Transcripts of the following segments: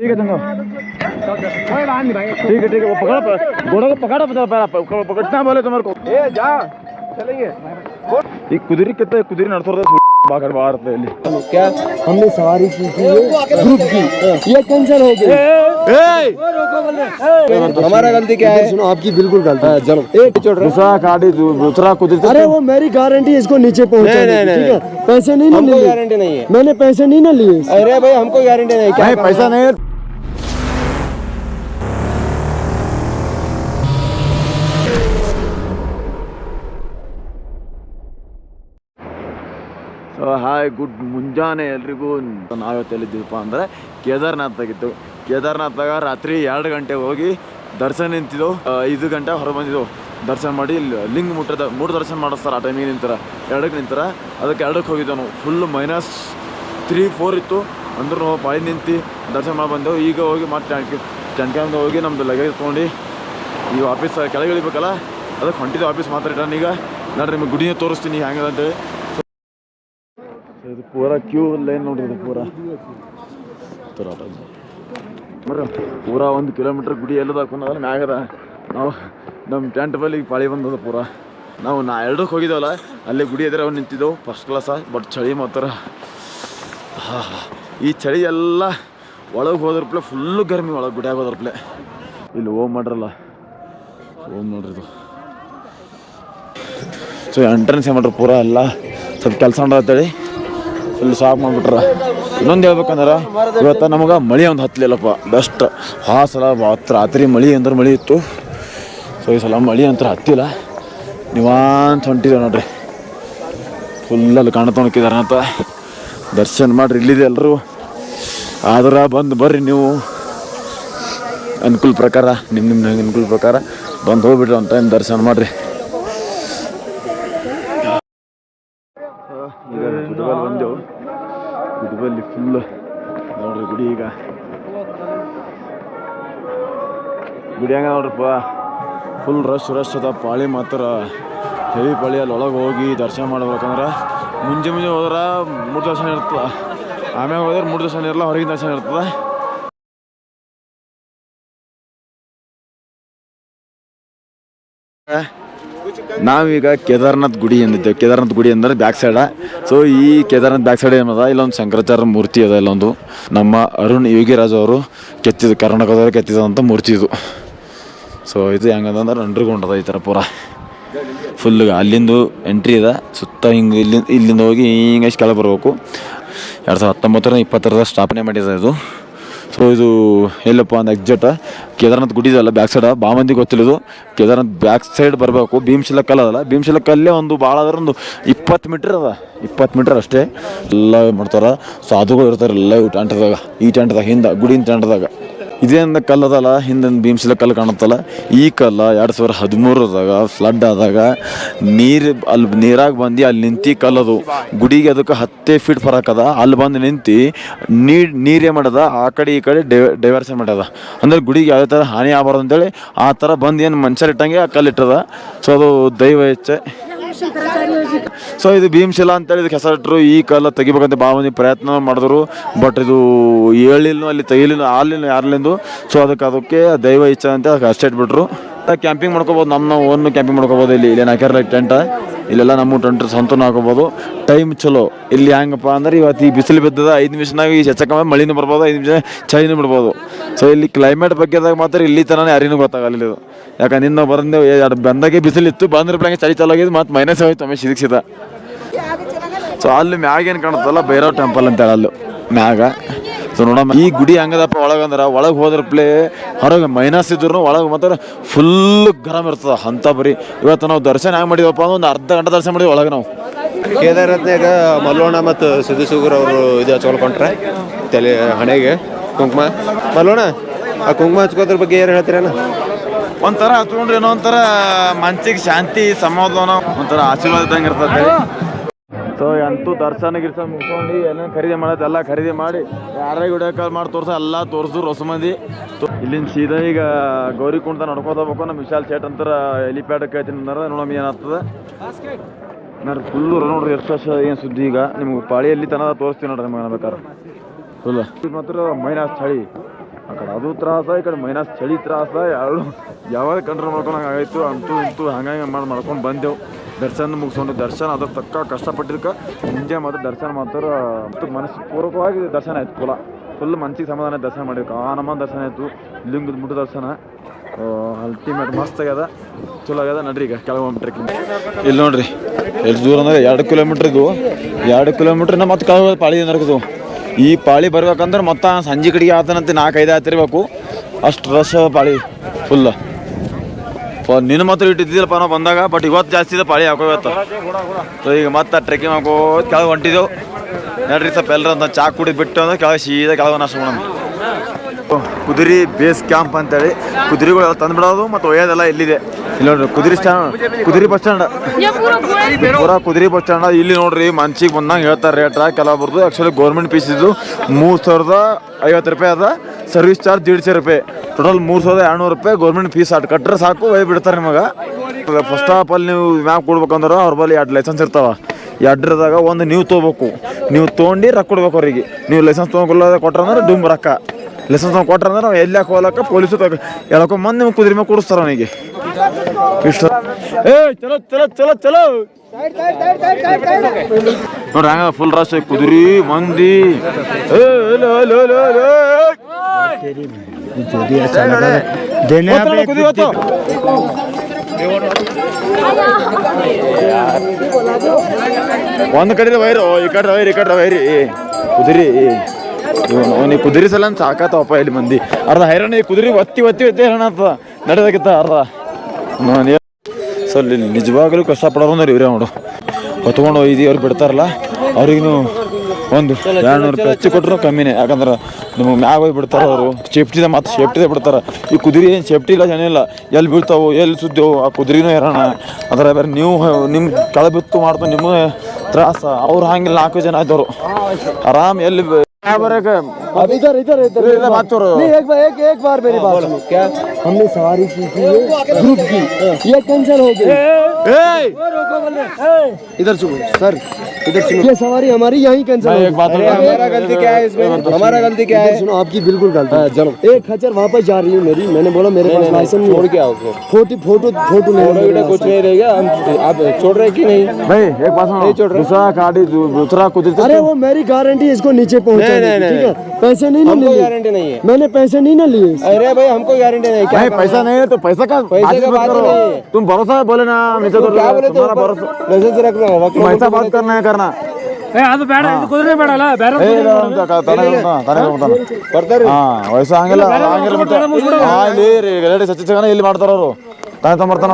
ठीक है चंगा। ठीक है ठीक है वो पकड़ा घोड़ा को पकड़ा पता पहला पकड़ना बोले तुम्हारे को। ए जा चलेंगे। ये कुदरी है कुदरी नरसोर बाहर बाहर थे क्या? हमने सवारी की थी ग्रुप की। हाँ। ये कैंसिल हो गई। हमारा गलती क्या है? सुनो आपकी बिल्कुल गलती। है चलो एक दूसरा गाड़ी दूसरा कुछ तो अरे वो मेरी गारंटी इसको नीचे पहुँचा पहुँचाने ठीक है? पैसे नहीं ना लिए गारंटी नहीं है। मैंने पैसे नहीं ना लिए। अरे भाई हमको गारंटी नहीं क्या पैसा नहीं है। ಹಾಯ್ ಗುಡ್ ಮುಂಜಾನೆ ಎಲ್ರಿಗೂ. ನಾವೇ ಎಲ್ಲಿದ್ದೀವಪ್ಪ ಅಂದರೆ ಕೇದಾರ್ನಾಥಾಗಿತ್ತು ಕೇದಾರ್ನಾಥಾಗ ರಾತ್ರಿ ಎರಡು ಗಂಟೆ ಹೋಗಿ ದರ್ಶನ ನಿಂತಿದ್ದು ಆ, ಐದು ಗಂಟೆ ಹೊರ ಬಂದಿದ್ದು ದರ್ಶನ ಮಾಡಿ ಲಿಂಗ ಮುಟ್ಟದ ಮೂರು ದರ್ಶನ ಮಾಡಿಸ್ತಾರೆ ಆ ಟೈಮಿಗೆ ನಿಂತಾರೆ. ಎರಡಕ್ಕೆ ನಿಂತಾರೆ ಅದಕ್ಕೆ ಎರಡಕ್ಕೆ ಹೋಗಿದ್ದೆವು ನಾವು. ಫುಲ್ ಮೈನಸ್ ತ್ರೀ ಫೋರ್ ಇತ್ತು. ಅಂದ್ರೂ ನಾವು ಬಾಯಿ ನಿಂತು ದರ್ಶನ ಮಾಡಿ ಬಂದೆವು. ಈಗ ಹೋಗಿ ಮತ್ತೆ ಟೆನ್ಕಾಯಿಂದ ಹೋಗಿ ನಮ್ಮದು ಲಗೇಜ್ ತೊಗೊಂಡು ಈ ಆಫೀಸ್ ಕೆಳಗೆ ಇಳಿಬೇಕಲ್ಲ ಅದಕ್ಕೆ ಹೊಂಟಿದ್ದು ಆಫೀಸ್ ಮಾತಾಡಿಟ್ಟಾನ ಈಗ ನಾನು ನಿಮಗೆ ಗುಡಿನೇ ತೋರಿಸ್ತೀನಿ. ಹೆಂಗದ ಅಂತೇಳಿ. ಇದು ಪೂರಾ ಕ್ಯೂ ಲೈನ್ ನೋಡ್ರಿ ಇದು ಪೂರಾ. ಪೂರ ಒಂದು ಕಿಲೋಮೀಟ್ರ್ ಗುಡಿ ಎಲ್ಲದ ಹಾಕೊಂಡಲ್ಲ ಮ್ಯಾಗದ. ನಾವು ನಮ್ಮ ಟೆಂಟ್ ಬಲ್ಲಿ ಪಾಳಿ ಬಂದದ ಪೂರಾ. ನಾವು ನಾ ಎರಡಕ್ಕೆ ಹೋಗಿದ್ದೇವಲ್ಲ ಅಲ್ಲೇ ಗುಡಿ ಎದುರು ಅವ್ನು ನಿಂತಿದ್ದೆವು ಫಸ್ಟ್ ಕ್ಲಾಸ ಬಟ್ ಚಳಿ ಮಾತ್ರ. ಈ ಚಳಿ ಎಲ್ಲ ಒಳಗೆ ಹೋದ್ರಪ್ಲೆ ಫುಲ್ಲು ಗರ್ಮಿ ಒಳಗೆ ಗುಡಿಯಾಗ ಹೋದ್ರಪ್ಲೆ ಇಲ್ಲಿ ಓಮ್ ಮಾಡ್ರಲ್ಲ. ಓಮ್ ನೋಡ್ರಿ ಇದು. ಸೊ ಎಂಟ್ರೆನ್ಸ್ ಏನು ಮಾಡ್ರಿ ಪೂರಾ ಎಲ್ಲ? ಸ್ವಲ್ಪ ಕೆಲಸ ಅಂತೇಳಿ. ಫುಲ್ ಸಾಫ್ ಮಾಡಿಬಿಟ್ರೆ. ಇನ್ನೊಂದು ಹೇಳ್ಬೇಕಂದ್ರೆ, ಇವತ್ತು ನಮಗೆ ಮಳೆ ಒಂದು ಹತ್ತಲಿಲ್ಲಪ್ಪ ಬೆಸ್ಟ್. ಆ ಸಲ ಅವತ್ತು ರಾತ್ರಿ ಮಳೆ ಅಂದ್ರೆ ಮಳೆ ಇತ್ತು. ಸೊ ಈ ಸಲ ಮಳೆ ಅಂತ ಹತ್ತಿಲ್ಲ. ನಿವಾಂತ ಹೊಂಟಿದ್ದೇವೆ ನೋಡ್ರಿ. ಫುಲ್ ಅಲ್ಲಿ ಕಾಣತೊಣಕಿದಾರೆ ಅಂತ. ದರ್ಶನ ಮಾಡ್ರಿ, ಇಲ್ಲಿದೆ ಎಲ್ಲರೂ ಆದ್ರೆ ಬಂದು ಬರ್ರಿ ನೀವು. ಅನುಕೂಲ ಪ್ರಕಾರ ನಿಮ್ಮ ನಿಮ್ಮ ಅನುಕೂಲ ಪ್ರಕಾರ ಬಂದು ಹೋಗ್ಬಿಡ್ರಿ ಅಂತ ಟೈಮ್ ದರ್ಶನ ಮಾಡ್ರಿ. ಈಗ ಫುಟ್ಬಾಲ್ ಬಂದೆವು. ಗುಡಿಬಲ್ಲಿ ಫುಲ್ ನೋಡ್ರಿ ಗುಡಿ ಈಗ. ಗುಡಿ ಹಂಗ ನೋಡ್ರಪ್ಪ ಫುಲ್ ರಶ್ ರಶ್ ಅದ. ಪಾಳಿ ಮಾತ್ರ ಹೆವಿ ಪಾಳಿ. ಅಲ್ಲಿ ಒಳಗೆ ಹೋಗಿ ದರ್ಶನ ಮಾಡ್ಬೇಕಂದ್ರೆ ಮುಂಜೆ ಮುಂಜೆ ಹೋದ್ರೆ ಮೂರು ದರ್ಶನ ಇರ್ತದೆ. ಆಮ್ಯಾಗ ಹೋದ್ರೆ ಮೂರು ದರ್ಶನ ಇರಲ್ಲ ಹೊರಗಿನ ದರ್ಶನ ಇರ್ತದೆ. ನಾವೀಗ ಕೇದಾರ್ನಾಥ್ ಗುಡಿ ಎಂದಿದ್ದೇವೆ. ಕೇದಾರ್ನಾಥ್ ಗುಡಿ ಅಂದರೆ ಬ್ಯಾಕ್ ಸೈಡ ಸೊ ಈ ಕೇದಾರ್ನಾಥ್ ಬ್ಯಾಕ್ ಸೈಡ್ ಏನದ? ಇಲ್ಲೊಂದು ಶಂಕರಾಚಾರ್ಯ ಮೂರ್ತಿ ಅದ, ಇಲ್ಲೊಂದು ನಮ್ಮ ಅರುಣ್ ಯೋಗಿರಾಜ್ ಅವರು ಕೆತ್ತಿದ, ಕರ್ನಾಟಕದವರು ಕೆತ್ತಿದಂಥ ಮೂರ್ತಿ ಇದು. ಸೊ ಇದು ಹೆಂಗಂದ್ರೆ ಅಂಡರ್ಗ್ರೌಂಡ್ ಅದ ಈ ಥರ ಪೂರ. ಫುಲ್ ಅಲ್ಲಿಂದು ಎಂಟ್ರಿ ಇದೆ ಸುತ್ತ ಹಿಂಗೆ ಇಲ್ಲಿ ಇಲ್ಲಿಂದ ಹೋಗಿ ಹಿಂಗೆ ಕೆಳಗೆ ಬರಬೇಕು. ಎರಡು ಸಾವಿರದ ಹತ್ತೊಂಬತ್ತರ ಇಪ್ಪತ್ತರದ ಸ್ಥಾಪನೆ ಮಾಡಿದೆ ಇದು. ಸೊ ಇದು ಎಲ್ಲಪ್ಪ ಒಂದು ಎಕ್ಸಾಕ್ಟ್ ಕೇದಾರನಾಥ್ ಗುಡಿ ಬ್ಯಾಕ್ ಸೈಡ್ ಭಾಳ ಮಂದಿ ಗೊತ್ತಿಲ್ಲದು. ಕೇದಾರ್ನಾಥ್ ಬ್ಯಾಕ್ ಸೈಡ್ ಬರಬೇಕು. ಭೀಮಶಿಲ ಕಲ್ಲು ಅದಲ್ಲ? ಭೀಮಶಿಲ ಕಲ್ಲೇ ಒಂದು ಭಾಳ ಅದರ ಒಂದು ಇಪ್ಪತ್ತು ಮೀಟ್ರ್ ಅದ. ಇಪ್ಪತ್ತು ಮೀಟ್ರ್ ಅಷ್ಟೇ. ಎಲ್ಲ ಮಾಡ್ತಾರೆ? ಸಾಧುಗಳು ಇರ್ತಾರೆ ಎಲ್ಲ ಇವು ಟೆಂಟ್ದಾಗ ಈ ಟೆಂಟ್ದಾಗ ಹಿಂದೆ, ಗುಡಿನ ಟೆಂಟ್ದಾಗ ಇದೇಂದ ಕಲ್ಲು ಅದಲ್ಲ ಹಿಂದೆ ಭೀಮಶಿಲ ಕಲ್ಲು ಕಾಣುತ್ತಲ್ಲ. ಈ ಕಲ್ಲ ಎರಡು ಸಾವಿರ ಹದಿಮೂರದಾಗ ಫ್ಲಡ್ ಆದಾಗ ನೀರು ಅಲ್ಲಿ ನೀರಾಗಿ ಬಂದು ಅಲ್ಲಿ ನಿಂತು ಕಲ್ಲದು. ಗುಡಿಗೆ ಅದಕ್ಕೆ ಹತ್ತೇ ಫೀಟ್ ಫರಕ್ ಅದ ಅಲ್ಲಿ ಬಂದು ನಿಂತು ನೀರು, ನೀರೇ ಮಾಡದ ಆ ಕಡೆ ಈ ಕಡೆ ಡೈವರ್ಸನ್ ಮಾಡ್ಯದ. ಅಂದ್ರೆ ಗುಡಿಗೆ ಯಾವುದೇ ಥರ ಹಾನಿ ಆಗಬಾರ್ದು ಅಂತೇಳಿ ಆ ಥರ ಬಂದು ಏನು ಮನುಷ್ಯರು ಇಟ್ಟಂಗೆ ಆ ಕಲ್ಲು ಇಟ್ಟದ. ಸೊ ಅದು ದೈವ ಹೆಚ್ಚೆ ಸೊ ಇದು ಭೀಮಶಿಲಾ ಅಂತೇಳಿ ಇದಕ್ಕೆ ಹೆಸರಿಟ್ರು ಈ ಕಲ್ಲ ತೆಗಿಬೇಕಂತ ಭಾಳ ಮಂದಿ ಪ್ರಯತ್ನ ಮಾಡಿದ್ರು. ಬಟ್ ಇದು ಹೇಳಿಲ್ಲ ಅಲ್ಲಿ ತೆಗಿಲಿಲ್ಲ ಆಲಿಲ್ಲ ಯಾರ್ಲಿಂದು. ಸೊ ಅದಕ್ಕೆ ಅದಕ್ಕೆ ದೈವ ಇಚ್ಛೆ ಅಂತ ಅದಕ್ಕೆ ಅಷ್ಟೇ ಇಟ್ಬಿಟ್ರು. ಕ್ಯಾಂಪಿಂಗ್ ಮಾಡ್ಕೋಬೋದು, ನಮ್ಮ ಓನ್ ಕ್ಯಾಂಪಿಂಗ್ ಮಾಡ್ಕೋಬೋದು ಇಲ್ಲಿ. ಇಲ್ಲಿ ಹಾಕ್ಯಾರಲ್ಲ ಟೆಂಟ್, ಇಲ್ಲೆಲ್ಲ ನಮ್ಮ ಟೆಂಟ್ ಸ್ವಂತನೂ ಹಾಕೋಬೋದು. ಟೈಮ್ ಚಲೋ. ಇಲ್ಲಿ ಹೆಂಗಪ್ಪ ಅಂದ್ರೆ ಇವತ್ತು ಈ ಬಿಸಿಲು ಬಿದ್ದದ ಐದು ನಿಮಿಷನಾಗ ಈ ಹೆಚ್ಚಕಮ್ಮೆ ಮಳಿನೂ ಬರ್ಬೋದು, ಐದು ನಿಮಿಷ ಚಳಿನೂ ಬಿಡ್ಬೋದು. ಸೊ ಇಲ್ಲಿ ಕ್ಲೈಮೇಟ್ ಬಗ್ಗೆದಾಗ ಮಾತ್ರ ಇಲ್ಲಿ ತನ ಯಾರಿನೂ ಗೊತ್ತಾಗಲಿಲ್ಲ ಇದು. ಯಾಕಂದ್ರೆ ನಿನ್ನ ಬಂದೇವು ಎರಡು ಬಂದಾಗೆ ಬಿಸಿಲಿತ್ತು, ಬಂದ್ರೆ ಚಳಿ ಚಾಲು ಆಗಿದ್ದು ಮತ್ತು ಮೈನಸ್ ಹೋಯ್ತು ಆಮೇಲೆ ಸಿದಕ್ಸಿದ ಸೊ ಅಲ್ಲಿ ಮ್ಯಾಗ ಏನು ಕಾಣುತ್ತಲ್ಲ ಭೈರವ್ ಟೆಂಪಲ್ ಅಂತ ಹೇಳಿ ಅಲ್ಲಿ, ಮ್ಯಾಗ. ಸೊ ನೋಡಮ್ಮ, ಈ ಗುಡಿ ಹಂಗದಪ್ಪ ಒಳಗಂದ್ರೆ ಒಳಗೆ ಹೋದ್ರ ಪ್ಲೇ ಹೊರಗೆ ಮೈನಸ್ ಇದ್ರು ಒಳಗೆ ಮಾತ್ರ ಫುಲ್ ಗರಮ್ ಇರ್ತದೆ, ಅಂತ ಬರೀ. ಇವತ್ತು ನಾವು ದರ್ಶನ ಹೆಂಗೆ ಮಾಡಿದ್ವಪ್ಪ ಅಂದ್ರೆ, ಒಂದು ಅರ್ಧ ಗಂಟೆ ದರ್ಶನ ಮಾಡಿದ್ವಿ ಒಳಗೆ ನಾವು. ಕೇದಾರತ್ನಾಗ ಮಲ್ಲೋಣ ಮತ್ತು ಸಿದ್ಧಸೂಗರ್ ಅವರು ಇದು ಹಚ್ಕೊಳ್ಕೊಂಡ್ರೆ ತಲೆ ಹಣೆಗೆ ಕುಂಕುಮ. ಮಲ್ಲೋಣ, ಆ ಕುಂಕುಮ ಹಚ್ಕೋದ್ರ ಬಗ್ಗೆ ಏನು ಹೇಳ್ತೀರೇನ? ಒಂಥರ ಹಚ್ಕೊಂಡ್ರೆ ಏನೋ ಒಂಥರ ಮನ್ಸಿಗೆ ಶಾಂತಿ ಸಮಾಧಾನ ಒಂಥರ ಆಶೀರ್ವಾದ ಇದ್ದಂಗೆ ಇರ್ತದೆ. ಸೊ ಎಂತೂ ದರ್ಶನ ಗಿರ್ಸನ್ ಮುಗ್ಕೊಂಡು ಎಲ್ಲ ಖರೀದಿ ಮಾಡೋದು ಎಲ್ಲ ಖರೀದಿ ಮಾಡಿ ಯಾರೇ ವಿಡಿಯೋ ಕಾಲ್ ಮಾಡಿ ತೋರ್ಸ ಎಲ್ಲ ತೋರಿಸು ಹೊಸ ಮಂದಿ. ಇಲ್ಲಿಂದ ಸೀದಾ ಈಗ ಗೌರಿ ಕುಂಟ ನಡ್ಕೊತ ಹೋಗ್ಬೇಕು ನಮ್ಮ ವಿಶಾಲ್ ಶೇಟ್ ಅಂತಾರ ಎಲಿಪ್ಯಾಡ್ ಕೇಳ್ತೀನಿ ಅಂದ್ರೆ ನೋಡಮ್ಮ ಏನಾಗ್ತದೆ. ನಾನು ಫುಲ್ಲು ನೋಡ್ರಿ ಎಷ್ಟು ವರ್ಷ ಏನು ಸುದ್ದಿ ಈಗ. ನಿಮ್ಗೆ ಪಾಳಿಯಲ್ಲಿ ತನಕ ತೋರಿಸ್ತೀನಿ ನೋಡ್ರಿ ನಿಮಗೆ ಬೇಕಾದ್ರೆ ಫುಲ್ ಮಾತ್ರ ಮೈನಾಸ್ ಚಳಿ. ಆ ಕಡೆ ಅದು ತ್ರಾಸ, ಈ ಕಡೆ ಮೈನಸ್ ಚಳಿ ತ್ರಾಸ ಎರಡು ಯಾವಾಗ ಕಂಟ್ರೋಲ್ ಮಾಡ್ಕೊಳಂಗೆ ಆಯಿತು ಅಂತೂ ಇಂತೂ ಹಂಗಾಗಿ ಮಾಡಿ ಮಾಡ್ಕೊಂಡು ಬಂದೆವು. ದರ್ಶನ ಮುಗಿಸ್ಕೊಂಡು ದರ್ಶನ, ಅದ್ರ ತಕ್ಕ ಕಷ್ಟಪಟ್ಟಿದ್ದಕ್ಕೆ ಮುಂಜೆ ಮಾತ್ರ ದರ್ಶನ ಮಾತ್ರ ಮನಸ್ಸು ಪೂರ್ವಕವಾಗಿ ದರ್ಶನ ಆಯ್ತು ಕುಲ ಫುಲ್ ಮನ್ಸಿಗೆ ಸಮಾಧಾನ ದರ್ಶನ ಮಾಡಿದ್ವಿ ಆ ದರ್ಶನ ಆಯಿತು. ಲಿಂಗದ ಮುಟ್ಟು ದರ್ಶನ. ಅಲ್ಟಿಮೇಟ್ ಮಸ್ತ್ ಆಗ್ಯದ. ಚಲೋ ಆಗ್ಯದ. ನಡ್ರಿ ಈಗ ಹೋಗಿ ಟ್ರೆಕ್ಕಿಂಗ್ ಇಲ್ಲಿ ನೋಡ್ರಿ, ಎಷ್ಟು ದೂರ ಅಂದ್ರೆ ಎರಡು ಕಿಲೋಮೀಟ್ರ್ ಇದು ಎರಡು ಕಿಲೋಮೀಟ್ರ್ ಮತ್ತೆ ಕೆಳಗೆ ಪಾಳಿ ನರಕದು ಈ ಪಾಳಿ ಬರ್ಬೇಕಂದ್ರೆ ಮೊತ್ತ ಸಂಜೆ ಕಡೆಗೆ ಆತನಂತೆ ನಾಲ್ಕೈದು ಆತಿರ್ಬೇಕು ಅಷ್ಟು ರಶ್ ಪಾಳಿ ಫುಲ್ ನಿನ್ನ ಮಾತ್ರ ಇಟ್ಟಿದ್ದಿಲ್ಲಪ್ಪ ನಾವು ಬಂದಾಗ ಬಟ್ ಇವತ್ತು ಜಾಸ್ತಿ ಇದೆ ಪಾಳಿ ಹಾಕೋಬೇಕು ಸೊ ಈಗ ಮತ್ತೆ ಟ್ರೆಕ್ಕಿಂಗ್ ಹಾಕೋ ಕೆಳಗೆ ಹೊಂಟಿದ್ದೆವು. ನೋಡ್ರಿ ಸ್ವಲ್ಪ ಎಲ್ಲರೂ ಅಂತ ಚಾ ಕುಡಿದು ಬಿಟ್ಟು ಅಂದ್ರೆ ಕೆಳಗೆ ಸೀದಾ ಕೆಳಗೆ ನಾಶ ಮಾಡೋಣ ಕುದುರೆ ಬೇಸ್ ಕ್ಯಾಂಪ್ ಅಂತೇಳಿ ಕುದುರೆಗಳೆಲ್ಲ ತಂದ್ಬಿಡೋದು ಮತ್ತು ಒಯ್ಯೋದೆಲ್ಲ ಇಲ್ಲಿದೆ. ಇಲ್ಲಿ ನೋಡ್ರಿ, ಕುದುರೆ ಸ್ಟ್ಯಾಂಡ್, ಕುದುರೆ ಬಸ್ ಸ್ಟ್ಯಾಂಡ್. ಪೂರ ಕುದುರೆ ಬಸ್ ಸ್ಟ್ಯಾಂಡ್ ಇಲ್ಲಿ ನೋಡ್ರಿ, ಮನ್ಸಿಗೆ ಬಂದಂಗೆ ಹೇಳ್ತಾರೆ ರೇಟ್ ಕೆಲವೊಬ್ರದ್ದು ಆ್ಯಕ್ಚುಲಿ ಗೌರ್ಮೆಂಟ್ ಫೀಸ್ ಇದು ಮೂರು ಸಾವಿರದ ಐವತ್ತು ರೂಪಾಯಿ ಅದ. ಸರ್ವಿಸ್ ಚಾರ್ಜ್ ದೀಡ್ಸೆ ರೂಪಾಯಿ. ಟೋಟಲ್ ಮೂರು ಸಾವಿರದ ಎರಡುನೂರು ರೂಪಾಯಿ ಗೌರ್ಮೆಂಟ್ ಫೀಸ್ ಅಟ್ ಕಟ್ಟರೆ ಸಾಕು ಒಯ್ದು ಬಿಡ್ತಾರೆ ನಿಮಗೆ. ಫಸ್ಟ್ ಆಫ್ ಆಲ್ ನೀವು ಮ್ಯಾಪ್ ಕೊಡ್ಬೇಕಂದ್ರೆ ಅವ್ರ ಬಳಿ ಎರಡು ಲೈಸೆನ್ಸ್ ಇರ್ತಾವ. ಎರಡರದಾಗ ಒಂದು ನೀವು ತೊಗೋಬೇಕು. ನೀವು ತೊಗೊಂಡು ರೊಕ್ಕ ಕೊಡ್ಬೇಕು ಅವ್ರಿಗೆ. ನೀವು ಲೈಸೆನ್ಸ್ ತೊಗೊಳ್ಳೋದ ಕೊಟ್ರಂದ್ರೆ ಡುಮ್ ರೊಕ್ಕ. ಲೈಸೆನ್ಸ್ ನಾವು ಕೊಟ್ರಂದ್ರೆ ನಾವು ಎಲ್ಲಿ ಹೋಗ್ಲಕ್ಕ ಪೊಲೀಸು ಮಂದಿ ನಿಮ್ಗೆ ಕುದುರೆ ಮೇಲೆ ಕೂಡಿಸ್ತಾರ ಅವನಿಗೆ. ಇಷ್ಟ. ಏ, ಚಲೋ ಚಲೋ ಚಲೋ ಚಲೋ. ನೋಡ್ರಿ, ಹಂಗ ಫುಲ್ ರಶ್ ಕುದುರಿ, ಮಂದಿ. ಒಂದು ಕಡೆ ವೈರು ಈ ಕಡೆ ವೈರಿ, ಈ ಕಡೆ ವೈರಿ ಕುದುರಿ ಅವನಿಗೆ ಕುದುರೆ ಸಲ ಸಾಕಾತವಪ್ಪ ಇಲ್ಲಿ ಮಂದಿ. ಅರ್ಧ ಹೈರಾಣ, ಈ ಕುದುರೆ ಒತ್ತಿ ಒತ್ತಿ ಒತ್ತಿ ಹೈರಾಣ ಆಗ್ತದ ನಡೆದಾಗಿತ್ತ ಅರ್ಧ. ನಾನು ಸೊ ಕಷ್ಟ ನಿಜವಾಗ್ಲೂ ಕಷ್ಟಪಡೋರು ಅಂದ್ರೆ ಇವ್ರೆ ನೋಡು. ಹೊತ್ಕೊಂಡು ಒಯ್ದು ಅವ್ರು ಬಿಡ್ತಾರಲ್ಲ, ಅವ್ರಿಗೂ ಒಂದು ಎರಡ್ನೂರು ರೂಪಾಯಿ ಹೆಚ್ಚು ಕೊಟ್ಟರು ಕಮ್ಮಿನೇ. ಯಾಕಂದ್ರೆ ನಿಮಗೆ ಮ್ಯಾಗ ಹೋಗಿ ಬಿಡ್ತಾರೆ ಅವರು. ಸೇಫ್ಟಿದ ಮತ್ತು ಸೇಫ್ಟಿದೆ ಬಿಡ್ತಾರೆ. ಈ ಕುದುರೆ ಏನು ಸೇಫ್ಟಿ ಇಲ್ಲ, ಏನಿಲ್ಲ. ಎಲ್ಲಿ ಬೀಳ್ತಾವು, ಎಲ್ಲಿ ಸುದ್ದೆವು, ಆ ಕುದುರೆನೂ ಇರೋಣ ಅದರ ಬೇರೆ ನೀವು ನಿಮ್ಮ ಕೆಳ ಬಿತ್ತು ಮಾಡ್ತು ನಿಮ್ಮ ತ್ರಾಸ. ಅವ್ರು ಹಂಗಿಲ್ಲ ನಾಲ್ಕು ಜನ ಇದ್ದವರು. ಆರಾಮ್ ಎಲ್ಲಿ अब इधर इधर इधर इधर। बात करो। नहीं एक बार एक एक बार मेरी हाँ, बात सुनो क्या? हमने सवारी की थी ग्रुप की। ये कैंसिल हो गई। इधर सुनो सर इधर सुनो। ये सवारी हमारी यहीं कैंसिल एक बात हमारा गलती क्या है इसमें हमारा गलती क्या है? सुनो आपकी बिल्कुल गलती। हाँ, है चलो। एक खचर वापस जा रही है मेरी। मैंने बोला मेरे पास लाइसेंस नहीं छोड़ के आओ फ़ोटो फ़ोटो फ़ोटो ले कुछ नहीं रहेगा। हम तो, आप छोड़ रहे कि नहीं? भाई एक बात सुनो। नहीं छोड़ रहे। दूसरा गाड़ी दूसरा कुछ अरे वो मेरी गारंटी इसको नीचे पहुँच। की, ठीक है पैसे नहीं ना लिए गारंटी नहीं है मैंने पैसे नहीं ना लिए अरे भाई हमको गारंटी नहीं नहीं पैसा नहीं है तो पैसा का पैसे का बात बात करो। नहीं है। तुम भरोसा है बोले ना नीचे तो क्या बोले तुम्हारा भरोसा लाइसेंस रख लो रख तुम ऐसा बात करना है करना ಏ ಅದು ಬೇಡ ಇದು ಕುದುರೆ ಬೇಡಲ್ಲ ಬೇರೆ ಏ, ಇಲ್ಲ ಅಂತ ಕ- ತಾನೇ ಹೇಳ್ತಾನ, ತಾನೇ ಹೇಳ್ತಾನ. ಬರ್ತಾರೆ ಹಾ ವಯಸ್ಸು ಹಂಗಿಲ್ಲ ಹಂಗಿಲ್ಲ ಮತ್ತೆ ಹಾ ಇಲ್ಲಿ ರೆಡಿ ಸಚ್ಚಿ ಸಿಗಣ ಇಲ್ಲಿ ಮಾಡ್ತಾರ ಅವರು ತಾನೇ ತಗೊಂಬರ್ತಾನ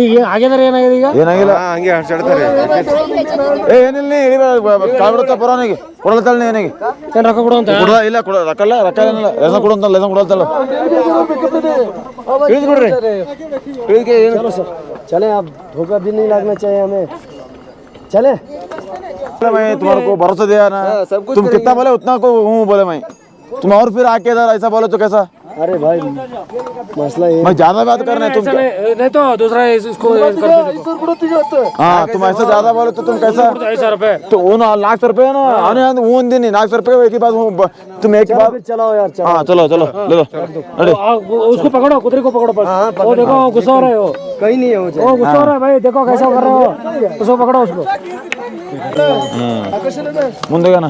ಈಗ ಆಗಿದ್ರೆ ಏನಾಗಿದೆ ಈಗ ಏನಾಗಿಲ್ಲ ಹಂಗೆ ಹರ್ಚಾಡ್ತಾರೆ ಏ ಏನಿಲ್ಲ ನೀ ಇಳಿದ ಕಾಲ್ ಬಿಡುತ್ತ ಪರವನಿಗೆ ಕೊಡಲತ್ತಲ್ಲ ನೀ ಏನಿಗೆ ಏನ್ ರೊಕ್ಕ ಕೊಡು ಅಂತ ಕೊಡ ಇಲ್ಲ ಕೊಡ ರೊಕ್ಕಲ್ಲ ರೊಕ್ಕ ಏನಿಲ್ಲ ಲೈಸನ್ ಕೊಡು ಅಂತ ಲೈಸನ್ ಕೊಡತ್ತಲ್ಲ ಇಳಿದು ಬಿಡ್ರಿ चलो सर चले आप धोखा भी नहीं लगना चाहिए हमें चले मैं तुम्हारे को भरोसा दिया ना तुम कितना बोले उतना को हूँ बोले मैं तुम और फिर आके इधर ऐसा बोले तो कैसा अरे भाई मसला ये मैं ज़्यादा बात कर रहे हैं तुम नहीं, तो दूसरा इसको हाँ। तुम ऐसा ज़्यादा बोलो तो तुम कैसा तो वो ना लाख रुपए ना हाँ। आने ऊन दिन लाख रुपए एक ही बात तुम एक बात चलाओ यार हाँ चलो चलो हाँ। ले लो। अरे उसको पकड़ो कुतरे को पकड़ो बस। हाँ, वो देखो गुस्सा हो रहे हो। कहीं नहीं है वो गुस्सा हो रहा है भाई देखो कैसा कर रहे हो। उसको पकड़ो उसको। मुंदेगा ना।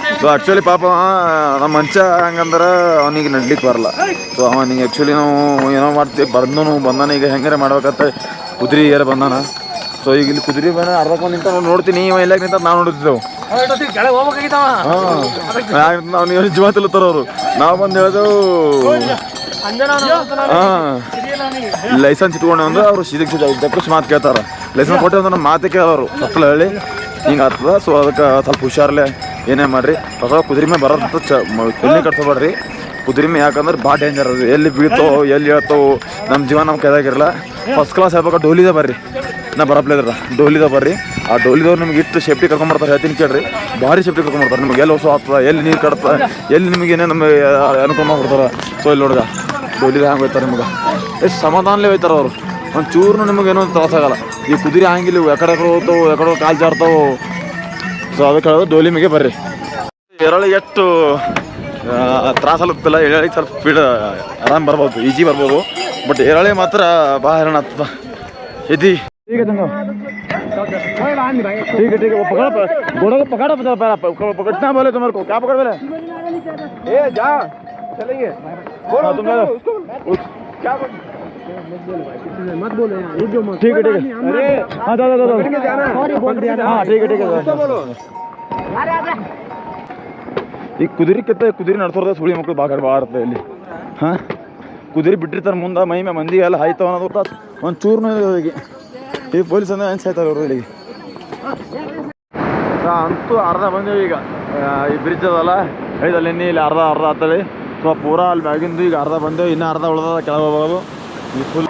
ಸೊ ಆ್ಯಕ್ಚುಲಿ ಪಾಪ ನಮ್ಮ ಮಂಚ ಹೆಂಗಂದ್ರೆ ಅವನಿಗೆ ನಡ್ಲಿಕ್ಕೆ ಬರಲ್ಲ. ಸೊ ಅವನಿಗೆ ಆ್ಯಕ್ಚುಲಿ ನಾವು ಏನೋ ಮಾಡ್ತೀವಿ, ಬಂದನು ಬಂದಾನ, ಈಗ ಹೆಂಗಾರೆ ಮಾಡ್ಬೇಕಂತ ಕುದುರೆ ಏರ ಬಂದಾನ. ಸೊ ಈಗ ಇಲ್ಲಿ ಕುದುರೆ ಬಂದ ಅರ್ಧಕ್ಕೆ ನಿಂತ ನೋಡ್ತೀನಿ, ಇವ ಇಲ್ಲ ನಿಂತ ನಾವು ನೋಡ್ತಿದ್ದೆವು ಹಾಂ ಅವ್ನಿಗೆ ಜೀವ ನಾವು ಬಂದು ಹೇಳಿದೆವು, ಹಾಂ ಲೈಸೆನ್ಸ್ ಇಟ್ಕೊಂಡು ಅಂದ್ರೆ ಅವರು ಸಿದಕ್ಕೆ ದಕ್ಕಸ್ ಮಾತು ಕೇಳ್ತಾರೆ. ಲೈಸೆನ್ಸ್ ಕೊಟ್ಟೆ ಅಂದ್ರೆ ಮಾತೇ ಕೇಳೋರು ಮಕ್ಕಳು ಹೇಳಿ. ಹಿಂಗೆ ಆಗ್ತದ ಸೊ ಅದಕ್ಕೆ ಸ್ವಲ್ಪ ಹುಷಾರ್ಲೆ ಏನೇ ಮಾಡ್ರಿ? ಹೊಸ ಕುದುರೆ ಮೇಲೆ ಬರೋದಂತ ಚ ತಲೆ ಕಟ್ಸೋಬೇಡ್ರಿ ಕುದುರೆ ಮೇ ಯಾಕಂದ್ರೆ ಭಾಳ ಡೇಂಜರ್ ಅದು. ಎಲ್ಲಿ ಬೀಳ್ತಾವೋ ಎಲ್ಲಿ ಹೇಳ್ತಾವೋ ನಮ್ಮ ಜೀವನ ನಮ್ಮ ಕೈದಾಗಿರಲ್ಲ ಫಸ್ಟ್ ಕ್ಲಾಸ್ ಹೇಳ್ಬೇಕು, ಡೋಲಿದ ಬರ್ರಿ. ನಾ ಬರಪ್ಲೇದ್ರ ಡೋಲಿದ ಬರ್ರಿ. ಆ ಡೋಲಿದವ್ರು ನಿಮ್ಗೆ ಇಟ್ಟು ಸೇಫ್ಟಿ ಕರ್ಕೊಂಬರ್ತಾರೆ, ಹೇಳ್ತೀನಿ ಕೇಳ್ರಿ. ಭಾರಿ ಸೇಫ್ಟಿ ಕರ್ಕೊಂಬರ್ತಾರೆ. ನಿಮ್ಗೆ ಎಲ್ಲಿ ಹೊಸ ಆಗ್ತದೆ, ಎಲ್ಲಿ ನೀರು ಕಡ್ತ ಎಲ್ಲಿ ನಿಮಗೆ ಏನೇ ನಮಗೆ ಅನುಕೂಲ ಮಾಡ್ಕೊಡ್ತಾರೆ ಸೊ ಇಲ್ಲಿ ನೋಡ್ಗ, ಡೋಲಿದ ಹಂಗೆ ಹೋಯ್ತಾರೆ ನಿಮ್ಗೆ? ಎಷ್ಟು ಸಮಾಧಾನಲೇ ಹೋಯ್ತಾರೆ ಅವರು. ಒಂದು ಚೂರು ನಿಮಗೆ ಏನೋ ತ್ರಾಸ ಆಗಲ್ಲ. ಈ ಕುದುರೆ ಹಂಗಿಲ್ಲ ಯಾಕಡೆ ಎಕಡೆ ಯಾಕಡೆ ಕಾಲು ಜಾರ್ತಾವು ಸೊ ಅದಕ್ಕೆ ಹೇಳೋದು ಡೋಲಿ ಮಿಗೆ ಬರ್ರಿ ಎರಳಿ ಎಷ್ಟು ತ್ರಾಸಲ್ಲಪ್ಪಿಲ್ಲ ಎರಳಿ ಸ್ವಲ್ಪ ಸ್ಪೀಡ್ ಆರಾಮ್ ಬರ್ಬೋದು ಈಜಿ ಬರ್ಬೋದು ಬಟ್ ಎರಳಿ ಮಾತ್ರ ಭಾಳ ಹೈರಾಣ ಆಗ್ತದ ಇದಿ ठीक है चंगा ठीक है ठीक है वो पकड़ो घोड़ों को पकड़ो पकड़ो पकड़ो पकड़ो पकड़ना बोले तुम्हारे को क्या पकड़ बोले ಏ ಜಾ ಚಲೆಂಗೆ हाँ, तुम लोग उस- मत बोलो यहाँ रुक जाओ मत ठीक है ठीक है अरे हाँ दादा दादा हाँ ठीक है ठीक है ಈ ಕುದುರೆ ಕಿತ್ತ ಕುದುರೆ ನಡ್ಸೋರ್ದ ಸುಳಿ ಮಕ್ಕಳು ಬಾಗ ಬಾರುತ್ತೆ ಇಲ್ಲಿ ಹಾಂ ಕುದುರೆ ಬಿಟ್ಟಿರ್ತಾರೆ ಮುಂದೆ ಮೈ ಮೇ ಮಂದಿ ಎಲ್ಲ ಹಾಯ್ತಾವ ಅನ್ನೋದು ಗೊತ್ತಾತ್ ಒಂದು ಚೂರ್ನು ಇಲ್ಲಿಗೆ ಈ ಪೊಲೀಸ್ ಅಂದ್ರೆ ಅನ್ಸಾಯ್ತಾರೆ ಅವರು ಇಲ್ಲಿಗೆ ಅಂತೂ ಅರ್ಧ ಬಂದೇವಿ ಈಗ ಆ, ಈ ಬ್ರಿಡ್ಜ್ ಅದಲ್ಲ ಐದಲ್ಲಿ ಎಣ್ಣೆ ಇಲ್ಲಿ ಅರ್ಧ ಅರ್ಧ ಆತಳಿ ಸೊ ಪೂರಾ ಅಲ್ಲಿ ಮ್ಯಾಗಿಂದು ಈಗ ಅರ್ಧ ಬಂದೇವು ಇನ್ನೂ ಅರ್ಧ ಉಳ್ದದ ಕೆಳಗೆ ಹೋಗೋದು ಈ ಫುಲ್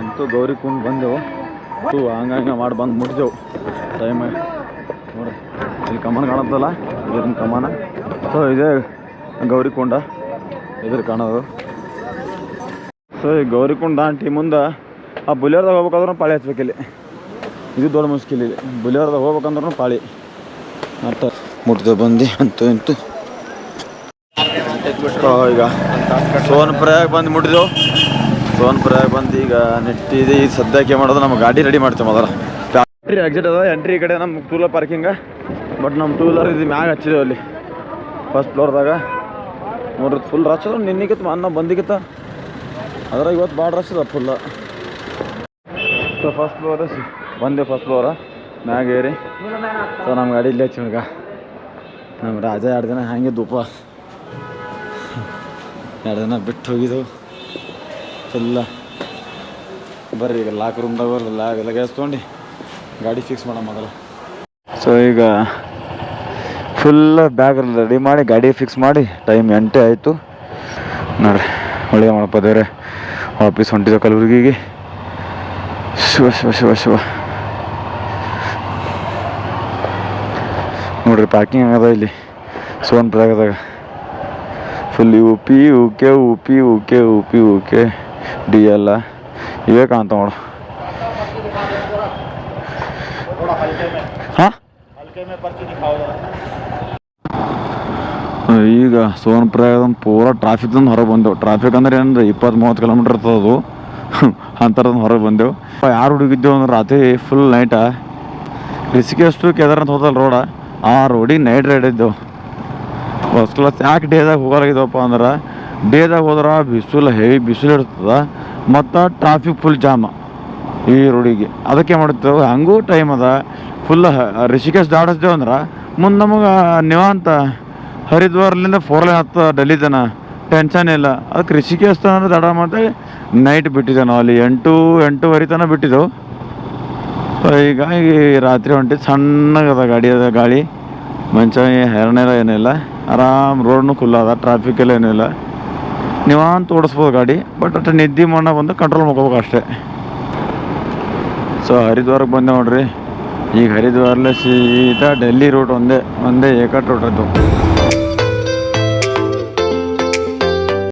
ಅಂತೂ ಗೌರಿ ಕುಂಡ್ ಬಂದೆವು. ಹಂಗಂಗೆ ಮಾಡಿ ಬಂದು ಮುಟ್ಟಿದೆವು ಟೈಮ್ ನೋಡಿ, ಇಲ್ಲಿ ಕಮಾನ ಕಾಣತ್ತಲ್ಲ? ಇದ್ರ ಕಮಾನ? ಸೊ ಇದೇ ಗೌರಿ ಕುಂಡ ಇದ್ರ ಕಾಣೋದು. ಸೊ ಈ ಗೌರಿ ಕುಂಡ ಆಂಟಿ ಮುಂದೆ ಆ ಬುಲಿಯರ್ದಾಗ ಹೋಗ್ಬೇಕಾದ್ರೂ ಪಾಳಿ ಹಚ್ಬೇಕು ಇಲ್ಲಿ. ಇದು ದೊಡ್ಡ ಮುಷ್ಕಿಲ್ ಇಲ್ಲಿ. ಬುಲಿಯರ್ದಾಗ ಹೋಗ್ಬೇಕಂದ್ರೂ ಪಾಳಿ. ಅಂತ ಮುಟ್ದೆ ಬಂದು. ಅಂತೂ ಇಂತು. ಈಗ ಸೋನ್ ಪ್ರಯಾಗ್ ಬಂದು ಮುಟ್ಟಿದೆವು ಸೋನ್ ಪ್ರಯಾಗ್ ಬಂದು ಈಗ ನೆಟ್ಟಿದೆ. ಈಗ ಸದ್ಯಕ್ಕೆ ಮಾಡೋದು ನಮ್ಮ ಗಾಡಿ ರೆಡಿ ಮಾಡ್ತೇವೆ ಮೊದಲ. ಎಂಟ್ರಿ ಎಕ್ಸಿಟ್ ಅದ ಎಂಟ್ರಿ ಕಡೆ ನಮ್ಮ ಟೂ ವೀಲರ್ ಪಾರ್ಕಿಂಗ ಬಟ್ ನಮ್ಮ ಟೂ ವೀಲರ್ ಇದು ಮ್ಯಾಗ ಹಚ್ಚಿದೇವೆ ಅಲ್ಲಿ. ಫಸ್ಟ್ ಫ್ಲೋರ್ದಾಗ ನೋಡ್ರಿ ಫುಲ್ ರಶ್ ಅದ ನಿನ್ನಿಗಿತ್ತು ಅನ್ನ ಬಂದಿಗಿತ್ತ. ಅದ್ರ ಇವತ್ತು ಭಾಳ ರಶ್ ಅದ ಫುಲ್ ಸೊ ಫಸ್ಟ್ ಫ್ಲೋರ್ ಬಂದೆ ಫಸ್ಟ್ ಫ್ಲೋರ ಮ್ಯಾಗ ಏರಿ. ಸೊ ನಮ್ಮ ಗಾಡಿ ಇಲ್ಲೇ ಹಚ್ಚಿಗ ನಮ್ಮ ರಾಜ ಎರಡು ದಿನ ಹಾಗೆ ಧೂಪ. ಎರಡು ದಿನ ಬಿಟ್ಟು ಹೋಗಿದ್ದೆವು. ಎಲ್ಲ. ಬರ್ರಿ ಈಗ ಲಾಕ್ ರೂಮ್ದಾಗ ಲಾಗ್ ಲಗೇಜ್ ತೊಗೊಂಡು ಗಾಡಿ ಫಿಕ್ಸ್ ಮಾಡೋಣ ಮೊದಲು. ಸೊ ಈಗ ಫುಲ್ ಬ್ಯಾಗ್ ರೆಡಿ ಮಾಡಿ ಗಾಡಿ ಫಿಕ್ಸ್ ಮಾಡಿ ಟೈಮ್ ಎಂಟೆ ಆಯಿತು. ನೋಡ್ರಿ ಒಳ್ಳೆಯ ಮಾಡಪ್ಪ ದೇವ್ರೆ. ವಾಪೀಸ್ ಹೊಂಟಿದ್ದೆ ಕಲಬುರ್ಗಿಗೆ. ಶಿವ ಶಿವ ಶಿವ ಶಿವ. ನೋಡ್ರಿ ಪ್ಯಾಕಿಂಗ್ ಆಗದ ಇಲ್ಲಿ. ಸೋನ್ ಪ್ರಯಾಗದಾಗ full U P U K U P U K U P U K D ಎಲ್ಲ ಇವೇ ಕಾಣ್ತಾವ ನೋಡು ಈಗ ಸೋನ್ ಪ್ರಯಾಗ ಪೂರ ಟ್ರಾಫಿಕ್ ಹೊರಗೆ ಬಂದೆವು. ಟ್ರಾಫಿಕ್ ಅಂದ್ರೆ ಏನಂದ್ರೆ ಇಪ್ಪತ್ತು ಮೂವತ್ತು ಕಿಲೋಮೀಟರ್ ಇರ್ತದೆ ಅದು. ಅಂಥರದ್ದು ಹೊರಗೆ ಬಂದೆವು. ಯಾರು ಹುಡುಗಿದ್ದೆವು ಅಂದ್ರೆ ರಾತ್ರಿ ಫುಲ್ ನೈಟ ರಿಷಿಕೇಶ್ ಅಂತ ಹೋದಲ್ಲ ರೋಡ ಆ? ರೋಡಿಗೆ ನೈಟ್ ರೈಡ್ ಇದ್ದೆವು. ಫಸ್ಟ್ ಕ್ಲಾಸ್ ಯಾಕೆ ಡೇದಾಗ ಹೋಗಲಾಗಿದ್ದವಪ್ಪ ಅಂದ್ರೆ ಡೇದಾಗ ಹೋದ್ರೆ ಬಿಸಿಲು ಹೆವಿ ಬಿಸಿಲು ಇರ್ತದೆ, ಮತ್ತು ಟ್ರಾಫಿಕ್ ಫುಲ್ ಜಾಮ ಈ ರೋಡಿಗೆ ಅದಕ್ಕೆ ಮಾಡ್ತೇವೆ ಹಂಗೂ ಟೈಮ್ ಅದ. ಫುಲ್ ರಿಷಿಕೇಶ್ ದಾಡಿಸ್ದೇವು ಅಂದ್ರೆ, ಮುಂದೆ ನಮಗೆ ನಿವಾಂತ ಹರಿದ್ವಾರ್ಲಿಂದ ಫೋರ್ ಲೈನ್ ಹತ್ತ ಡೆಲ್ಲಿ ಜನ ಟೆನ್ಷನ್ ಇಲ್ಲ. ಅದಕ್ಕೆ ರಿಷಿಕೇಶ್ ತನ ದಡ ಮತ್ತೆ ನೈಟ್ ಬಿಟ್ಟಿದ್ದೆವು ನಾವು ಅಲ್ಲಿ. ಎಂಟು, ಎಂಟೂವರೆ ತನಕ ಬಿಟ್ಟಿದ್ದೆವು ಈಗ ರಾತ್ರಿ ಹೊಂಟಿ ಸಣ್ಣಗದ ಗಾಡಿ ಅದ ಗಾಳಿ. ಮಂಚ ಹೆರನೆಲ್ಲ ಏನಿಲ್ಲ. ಆರಾಮ್ ರೋಡ್ನು ಖುಲ್ಲ ಅದ. ಟ್ರಾಫಿಕ್ ಎಲ್ಲ ಏನಿಲ್ಲ. ನೀವಂತ ಓಡಿಸ್ಬೋದು ಗಾಡಿ ಬಟ್ ಅಷ್ಟು ನಿದ್ದೆ ಮಣ್ಣ ಬಂದು ಕಂಟ್ರೋಲ್ ಮಾಡ್ಕೋಬೇಕು ಅಷ್ಟೇ. ಸೊ ಹರಿದ್ವಾರಕ್ಕೆ ಬಂದೆ ನೋಡ್ರಿ. ಈಗ ಹರಿದ್ವಾರಲ್ಲೇ ಸೀದಾ ಡೆಲ್ಲಿ ರೂಟ್ ಒಂದೇ ಒಂದೇ ಏಕಟ್ ರೂಟ್ ಅದು